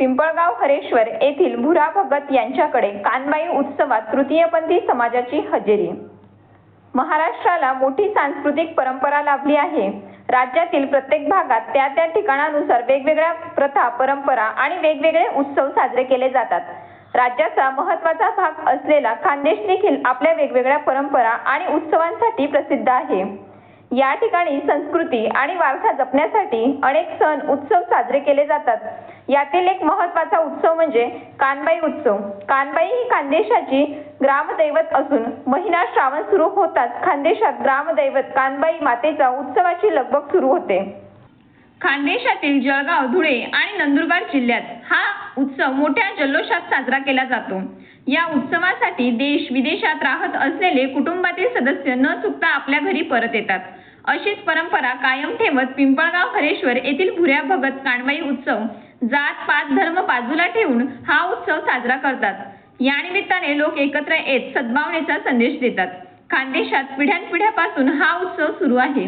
पिंपळगाव हरेश्वर येथील भुरा भगत यांच्याकडे कानबाई उत्सवात तृतीयपंथी समाजाची हजेरी. महाराष्ट्राला मोठी सांस्कृतिक परंपरा लाभली आहे. राज्यातील प्रत्येक भागात त्या त्या ठिकाणानुसार वेगवेगळ्या प्रथा परंपरा आणि वेगवेगळे उत्सव साजरे केले जातात. राज्याचा महत्त्वाचा भाग असलेला खानदेश देखील आपल्या वेगवेगळ्या परंपरा आणि उत्सवांसाठी प्रसिद्ध आहे. या ठिकाणी संस्कृती आणि वारसा जपण्यासाठी अनेक सण उत्सव साजरे केले जातात. यातील एक महत्त्वाचा उत्सव म्हणजे कानबाई उत्सव. कानबाई ही खानदेशाची ग्रामदैवत असून महिना श्रावण सुरू होताच खानदेशात ग्रामदैवत कानबाई मातेचा उत्सवाची लगबग सुरू होते. खानदेशातील जळगाव धुळे आणि नंदुरबार जिल्ह्यात हा उत्सव मोठ्या जल्लोषात साजरा केला जातो. या उत्सवासाठी देश विदेशात राहत असलेले कुटुंबातील सदस्य न चुकता आपल्या घरी परत येतात. अशीच परंपरा कायम ठेवत पिंपळगाव हरेश्वर येथील भुऱ्या भगत कानबाई उत्सव जात पात धर्म बाजूला ठेवून हा उत्सव साजरा करतात. यानिमित्ताने लोक एकत्र येत सद्भावनेचा संदेश देतात. खानदेशात पिढ्यानपिढ्यापासून हा उत्सव सुरू आहे.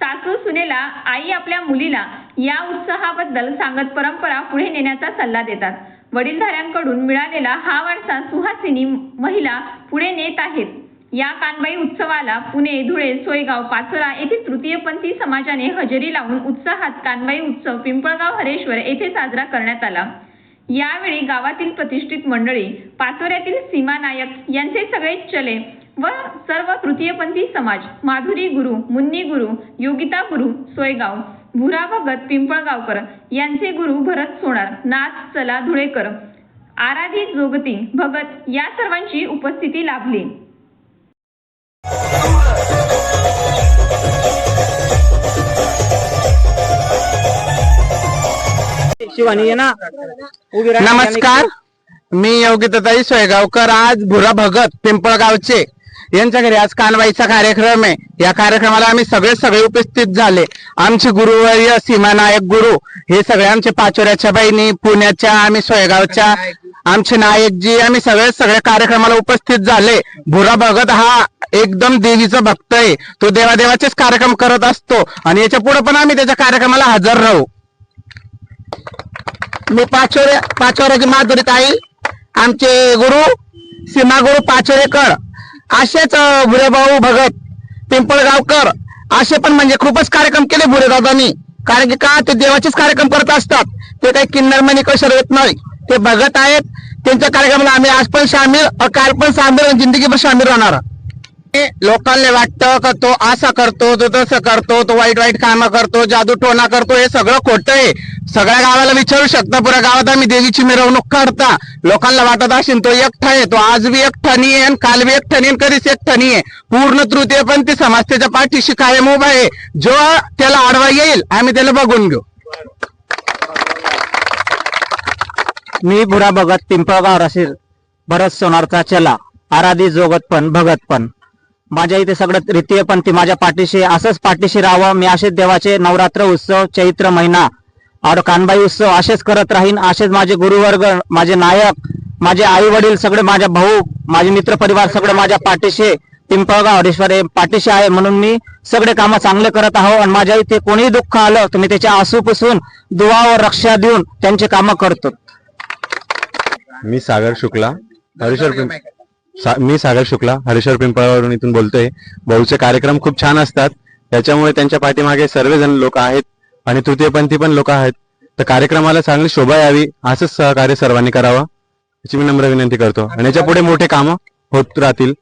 सासू सुनेला आई आपल्या मुलीला या उत्साहाबद्दल सांगत परंपरा पुढे नेण्याचा सल्ला देतात. वडीलधाऱ्यांकडून मिळालेला हा वारसा सुहासिनी महिला पुढे नेत आहेत. या कानबाई उत्सवाला पुणे धुळे सोयगाव पाचोरा येथील तृतीयपंथी समाजाने हजेरी लावून उत्साहात कानबाई उत्सव पिंपळगाव हरेश्वर येथे साजरा करण्यात आला. यावेळी गावातील प्रतिष्ठित मंडळी पाचोऱ्यातील सीमा नायक यांचे सगळे चले व सर्व तृतीयपंथी समाज माधुरी गुरु मुन्नी गुरु योगिता गुरु सोयगाव भुरा भगत पिंपळगावकर यांचे गुरु भरत सोनार नाथ चला धुळेकर आराधी जोगती भगत या सर्वांची उपस्थिती लाभली. शिवानी ये ना. उभी राहा. नमस्कार. मी योगिताताई सोयगावकर. आज भुरा भगत पिंपळगावचे यांच्या घरी आज कानबाईचा कार्यक्रम आहे. या कार्यक्रमाला आम्ही सगळे सगळे उपस्थित झाले. आमचे गुरुवर्य सीमा नायक गुरु हे सगळे आमचे पाचोऱ्याच्या बहिणी पुण्याच्या आम्ही सोयगावच्या आमचे नायकजी आम्ही सगळे सगळे कार्यक्रमाला उपस्थित झाले. भुरा भगत हा एकदम देवीचा भक्त आहे. तो देवादेवाचेच कार्यक्रम करत असतो. आणि याच्यापुढे पण आम्ही त्याच्या कार्यक्रमाला हजर राहू. मी पाचोरे पाचोऱ्याची माधुरी ताई आमचे गुरु सीमा गुरु पाचोरेकर असेच भुरेभाऊ भगत पिंपळगावकर असे पण म्हणजे खूपच कार्यक्रम केले भुरेदादांनी. कारण की का? ते देवाचेच कार्यक्रम करत असतात. ते काही किन्नरमणी कशर येत नाही. ते भगत आहेत. त्यांच्या कार्यक्रमाला आम्ही आज पण सामील काल पण सामील आणि पण सामील राहणार. लोकांना वाटतं का तो असा करतो तो तसं करतो तो वाईट वाईट कामं करतो जादू टोना करतो हे सगळं खोटं आहे. सगळ्या गावाला विचारू शकता. पुऱ्या गावात आम्ही देवीची मिरवणूक काढता. लोकांना वाटत असेल तो एकटा आहे तो आज बी एकठाणी आहे आणि काल बी एकठाणी नाही कधीच एकठाणी आहे. पूर्ण तृतीय पण ती समाज त्याच्या पाठीशी कायम उभा आहे. जो त्याला आडवा येईल आम्ही त्याला बघून घेऊ. मी बुरा भगत पिंपळगाव राशीर भरत सोनारचा चला. आराधी जोगत पण भगत पण. माझ्या इथे सगळं तृतीय पण ती माझ्या पाठीशी असंच पाठीशी राहावं. मी असे देवाचे नवरात्र उत्सव चैत्र महिना और कानबाई उत्सव असेच करत राहीन असेच माझे गुरुवर्ग माझे नायक माझे आई वडील सगळे माझ्या भाऊ माझे मित्र परिवार सगळे माझ्या पाठीशी पिंपळगाव हरेश्वर हे पाठीशी आहे म्हणून मी सगळे कामं चांगले करत आहो आणि माझ्या इथे कोणीही दुःख आलं तर मी त्याचे आसू पुसून दुवा व रक्षा देऊन त्यांचे कामं करतो. मी सागर शुक्ला हरिश्वर सा- मी सागर शुक्ला हरीश्वर पिंपळावरून इथून बोलतोय. भाऊचे कार्यक्रम खूप छान असतात. त्याच्यामुळे त्यांच्या पाठीमागे सर्वजण लोक आहेत. आणि तृतीयपंथी पण लोक आहेत. तर कार्यक्रमाला चांगली शोभा यावी असंच सहकार्य सर्वांनी करावं याची मी नम्र विनंती करतो. आणि याच्यापुढे मोठे काम होत राहतील.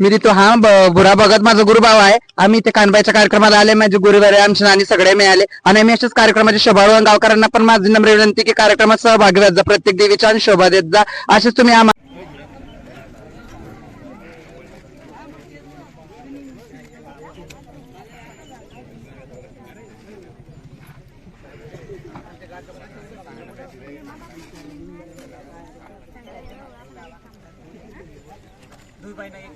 मी रितो हा ब- बुरा भगत माझा गुरुभाव आहे. आम्ही ते कानबाईच्या कार्यक्रमाला आले माझे गुरुवारे आमचे नाणी सगळे मिळाले. आणि आम्ही अशाच कार्यक्रमाचे शोभा गावकरांना पण माझी नम्र विनंती की कार्यक्रमात सहभागी व्हायचा प्रत्येक देवीच्या आणि शोभा देत जा. असेच तुम्ही आम्हाला দুই ভাই না এক